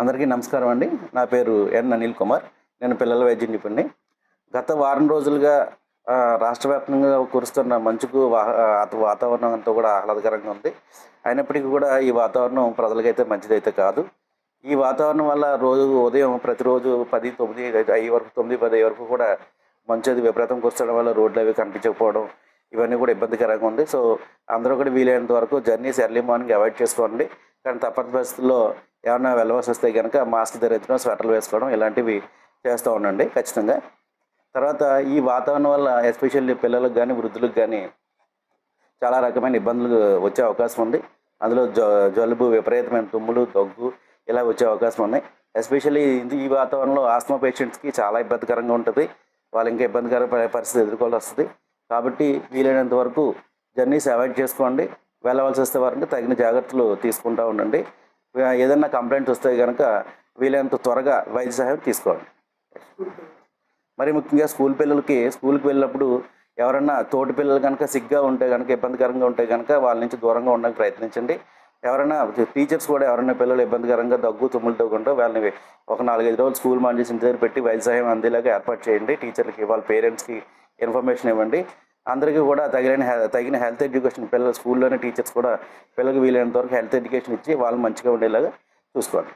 అందరికీ నమస్కారం అండి. నా పేరు ఎన్ అనిల్ కుమార్. నేను పిల్లల వైద్య నిపుణ్ణి గత వారం రోజులుగా రాష్ట్ర వ్యాప్తంగా కురుస్తున్న మంచుకు వాతావరణం అంతా కూడా ఆహ్లాదకరంగా ఉంది. అయినప్పటికీ కూడా ఈ వాతావరణం ప్రజలకైతే మంచిదైతే కాదు. ఈ వాతావరణం వల్ల రోజు ఉదయం ప్రతిరోజు పది తొమ్మిది అయ్యే వరకు తొమ్మిది పది అయ్యే వరకు కూడా మంచు అది విపరీతం కురచడం వల్ల రోడ్లు అవి కనిపించకపోవడం ఇవన్నీ కూడా ఇబ్బందికరంగా ఉంది. సో అందరూ కూడా వీలైనంత వరకు జర్నీస్ ఎర్లీ మార్నింగ్ అవాయిడ్ చేసుకోండి. కానీ తప్పని పరిస్థితుల్లో ఏమైనా వెళ్ళవలసి వస్తే కనుక మాస్క్ ధరించడం స్వెటర్లు వేసుకోవడం ఇలాంటివి చేస్తూ ఉండండి ఖచ్చితంగా. తర్వాత ఈ వాతావరణం వల్ల ఎస్పెషల్లీ పిల్లలకు కానీ వృద్ధులకు కానీ చాలా రకమైన ఇబ్బందులు వచ్చే అవకాశం ఉంది. అందులో జ జలుబు విపరీతమైన తుమ్ములు దగ్గు ఇలా వచ్చే అవకాశం ఉన్నాయి. ఎస్పెషల్లీ ఈ వాతావరణంలో ఆస్మా పేషెంట్స్కి చాలా ఇబ్బందికరంగా ఉంటుంది. వాళ్ళు ఇంకా ఇబ్బందికర పరిస్థితి ఎదుర్కోవాల్సి వస్తుంది. కాబట్టి వీలైనంత వరకు జర్నీస్ అవాయిడ్ చేసుకోండి. వెళ్ళవలసి వస్తే వారికి తగిన జాగ్రత్తలు తీసుకుంటూ ఉండండి. ఏదైనా కంప్లైంట్స్ వస్తే కనుక వీలైనంత త్వరగా వైద్య సహాయం తీసుకోండి మరి ముఖ్యంగా స్కూల్ పిల్లలకి స్కూల్కి వెళ్ళినప్పుడు ఎవరన్నా తోటి పిల్లలు కనుక సిగ్గా ఉంటే కనుక ఇబ్బందికరంగా ఉంటే కనుక వాళ్ళ నుంచి దూరంగా ఉండడానికి ప్రయత్నించండి. ఎవరైనా టీచర్స్ కూడా ఎవరైనా పిల్లలు ఇబ్బందికరంగా దగ్గు తుమ్ములతో ఉంటే వాళ్ళని ఒక నాలుగైదు రోజులు స్కూల్ మానేసి ఇంటి దగ్గర పెట్టి వైద్య సహాయం అందేలాగా ఏర్పాటు చేయండి. టీచర్లకి వాళ్ళ పేరెంట్స్కి ఇన్ఫర్మేషన్ ఇవ్వండి. అందరికీ కూడా తగిన తగిన హెల్త్ ఎడ్యుకేషన్ పిల్లలు స్కూల్లోనే టీచర్స్ కూడా పిల్లలకు వీలైనంత వరకు హెల్త్ ఎడ్యుకేషన్ ఇచ్చి వాళ్ళు మంచిగా ఉండేలాగా చూసుకోండి